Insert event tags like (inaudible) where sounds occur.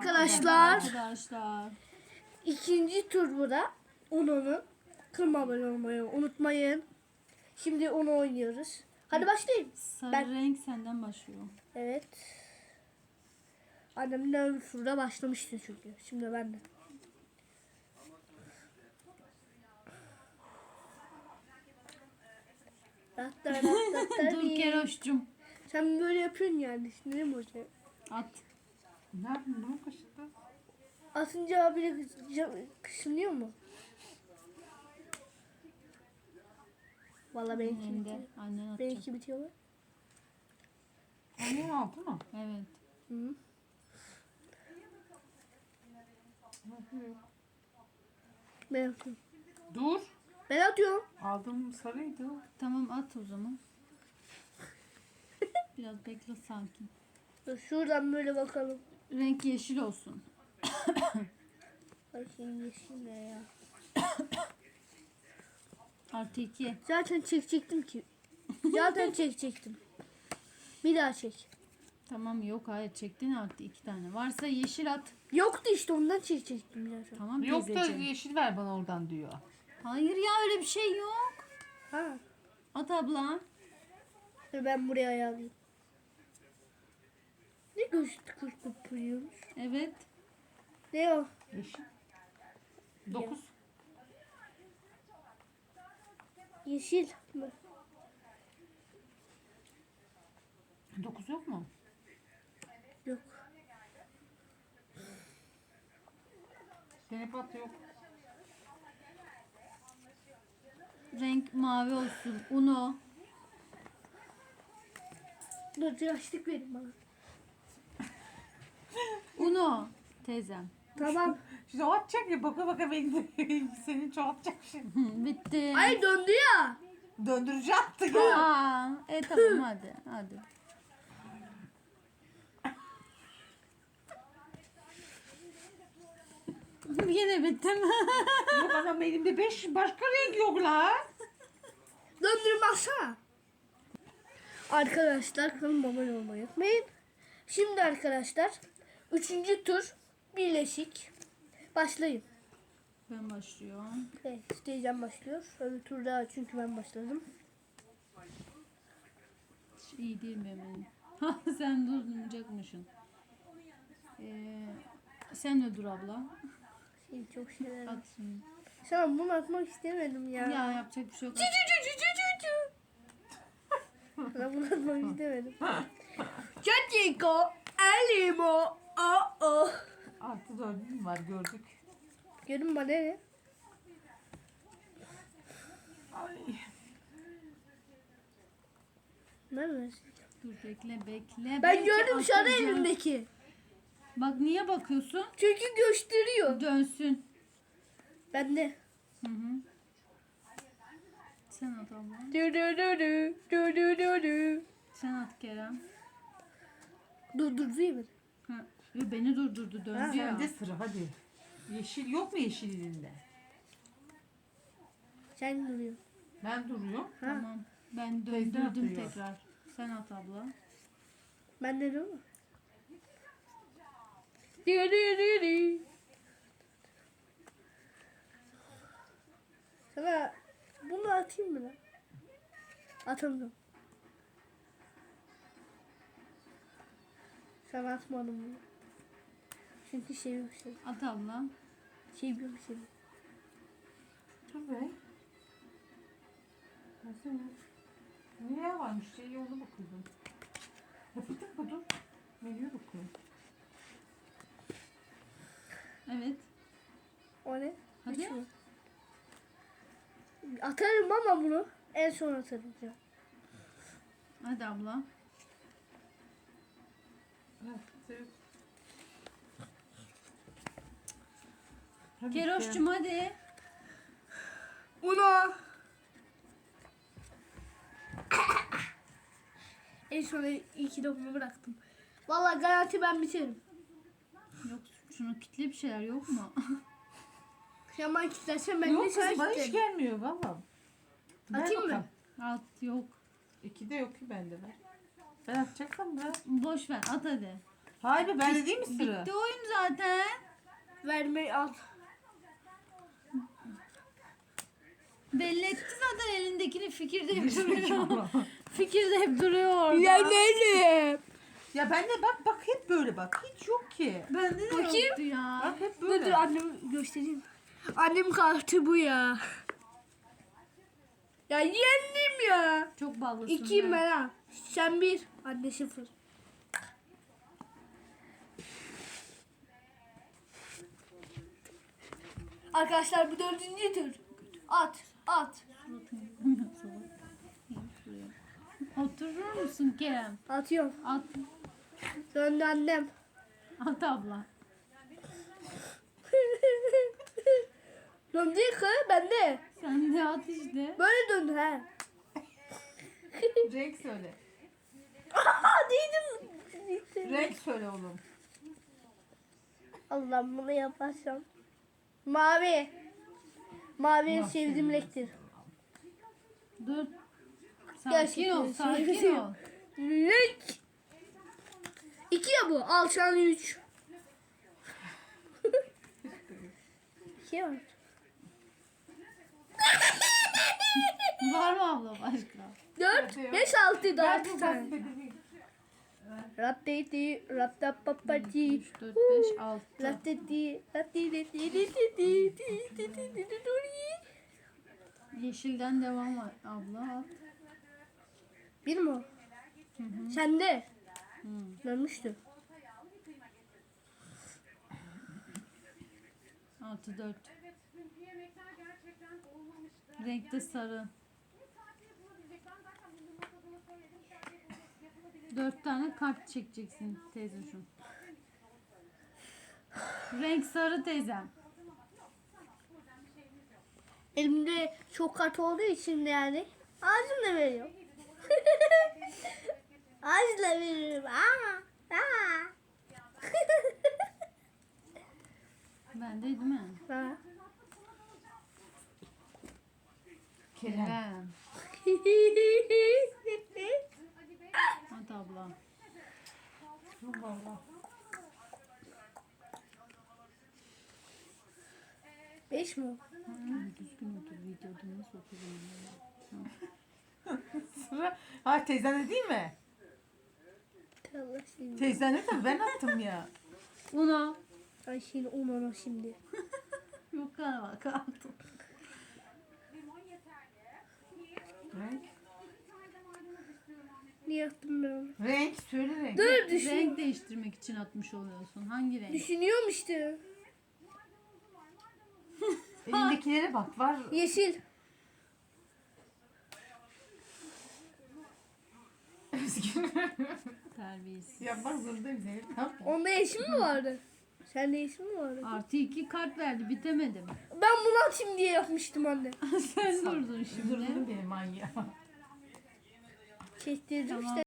Arkadaşlar Arkadaşlar. ikinci tur bu da. Uno'nun. Kırma abone olmayı unutmayın. Şimdi onu oynuyoruz. Hadi başlayayım. Sarı Ben- renk senden başlıyor. Evet. Annem de şurada başlamıştı çünkü. Şimdi ben de. (laughs) Dur Keroş'cum. Sen böyle yapıyorsun yani. Sinirim hoca. At. Ne yapayım bunu kaşıkta? Atınca abi kışınıyor mu? Valla benimki Elinde. bitiyor. Annen atacak. Benimki bitiyor mu? Onun altı mı? Evet. Hı. Ben atıyorum. Dur. Ben atıyorum. Aldığım sarıydı. Tamam at o zaman. Biraz bekle sakin. Dur, Şuradan böyle bakalım. Renk yeşil olsun. (coughs) Bakayım yeşil ne ya. (coughs) Artı iki. Zaten çekecektim ki. Zaten çekecektim. Bir daha çek. Tamam yok hayır çektin artı iki tane. Varsa yeşil at. Yoktu işte ondan çekecektim zaten. Tamam Yok da teyzeciğim. yeşil ver bana oradan diyor. Hayır ya öyle bir şey yok. Ha. At abla. Dur ben buraya ayarlayayım. Ne göz kırpıyormuş? Evet. Ne o? Yeşil. Dokuz. Yeşil mi? Dokuz yok mu? Yok. Zeynep at yok. Renk mavi olsun. Uno. Dur yaşlık verin bana. Uno. Teyzem. Tamam. (laughs) Atacak ya baka baka beni (laughs) seni çoğaltacak şimdi. Bitti. Ay döndü ya. Döndürücü attı ya. Aa, e tamam hadi hadi. (laughs) Yine bittim. yok adam elimde beş başka renk yok la. Döndürün baksana. Arkadaşlar kanalıma abone olmayı unutmayın. Şimdi arkadaşlar üçüncü tur birleşik. Başlayın. ben başlıyorum. Evet teyzem başlıyor. Öbür tur daha çünkü ben başladım. Hiç iyi değil mi benim? (laughs) Ha sen durduracakmışsın. Ee, sen de dur abla. Şey, çok şeyler. At şimdi. Sen bunu atmak istemedim ya. Ya yapacak bir şey yok. Cü cü cü cü cü cü. Ben bunu atmak (laughs) istemedim. Çatiko, elimo, o o. Artı dördüm var gördük. Görün bana ne? Ay. Dur bekle bekle. Ben Belki gördüm sarı atacağım. elimdeki. Bak niye bakıyorsun? Çünkü gösteriyor. Dönsün. Ben de. Hı hı. Sen at abla. Dü dü dü dü, dü dü dü dü. Sen at Kerem. Dur dur değil mi? Ha, yo, beni durdurdu döndü Ha, ya. Sende sıra hadi. Yeşil yok mu yeşil elinde? Sen duruyorsun. Ben duruyorum. Ha. Tamam. Ben döndürdüm atıyor. tekrar. Sen at abla. Ben de mi? Dü dü dü dü. Sana bunu atayım mı lan? Atamadım. Sana atmadım bunu. Çünkü şey yok şey. At abla. Şey yok şey. Be. Nasıl? Niye varmış şey yoluna bakıyordum. Yapıtık mı dur? Menüye bakıyorum. Evet. O ne? Hadi. Mü? Atarım ama bunu. En son atarım. ya. Hadi abla. Evet, evet. Hadi Keroş'cum hadi. Uno. en sona iki lokma bıraktım. Vallahi garanti ben biterim. Yok şunu kitle bir şeyler yok mu? (laughs) Şaman kitlersen ben Yok sana kızım bana hiç gelmiyor valla. Ver Atayım mı? bakalım. at yok. İki de yok ki bende ver. Ben atacaksam ver. Boş ver at hadi. Hayır be bende değil mi sıra? Bitti oyun zaten. zaten. Vermeyi al. Belli etti zaten elindekini fikirde hep duruyor. (laughs) fikirde hep duruyor orada. Yenelim. Ya ben de bak bak hep böyle bak. Hiç yok ki. Bende de Bakayım. yoktu ya. Bak hep Dur dur böyle. annem göstereyim. Annem kartı bu ya. Ya yendim ya. Çok ballısın. İkiyim be. ben ha. Sen bir. Anne sıfır. Arkadaşlar bu dördüncü tur. At. At. (laughs) Oturur musun Kerem? Atıyorum. At, Döndü annem. at abla. Döndü kız bende. Sen de at işte. Böyle döndü he. Renk söyle. Aa değdim. Renk söyle oğlum. Allah'ım bunu yaparsam. Mavi. Mavi en sevdiğim renktir. Dur. Sakin ol, sakin ol. Renk. İki ya bu. Al sana üç. İki var. Var mı abla başka? Dört, beş, altı, Ben dört bu tane. gazetede Ratteti, rattapapati. 3, 4, 5, 6. Ratteti, ratteti, Yeşilden devam var. Abla. Bir mi o? Hı hı. Sende. Hı. Dönmüştü. 6, 4. Renkte sarı. Dört tane kart çekeceksin teyzeciğim. Renk sarı teyzem. Elimde çok kart olduğu için de yani ağzımla veriyorum. (laughs) Ağzımla veriyorum. Aa, aa. (laughs) Bende değil mi? Ha. Kerem. (laughs) At abla. Vallahi. Beş mi? Düzgün otur videoda nasıl oturuyorum? Sıra. Ha teyzen de değil mi? Allah şimdi. Teyzen de tabii ben attım ya. Una. Ay şimdi onu şimdi. Yok galiba kaldı. Renk. Niye yaptım ben renk. Dur düşün. Renk değiştirmek için atmış oluyorsun. Hangi renk? Düşünüyorum işte. (laughs) Elindekilere bak var. Yeşil. Üzgün. Terbiyesiz. Yapmak zorundayım Zeynep. Ne yapayım? Onda yeşil mi vardı? Sende yeşil mi vardı? Artı iki kart verdi bitemedim. Ben bunu atayım diye yapmıştım anne. (laughs) Sen durdun şimdi. Durdum benim manyağı. Kestirdim Tamam. işte.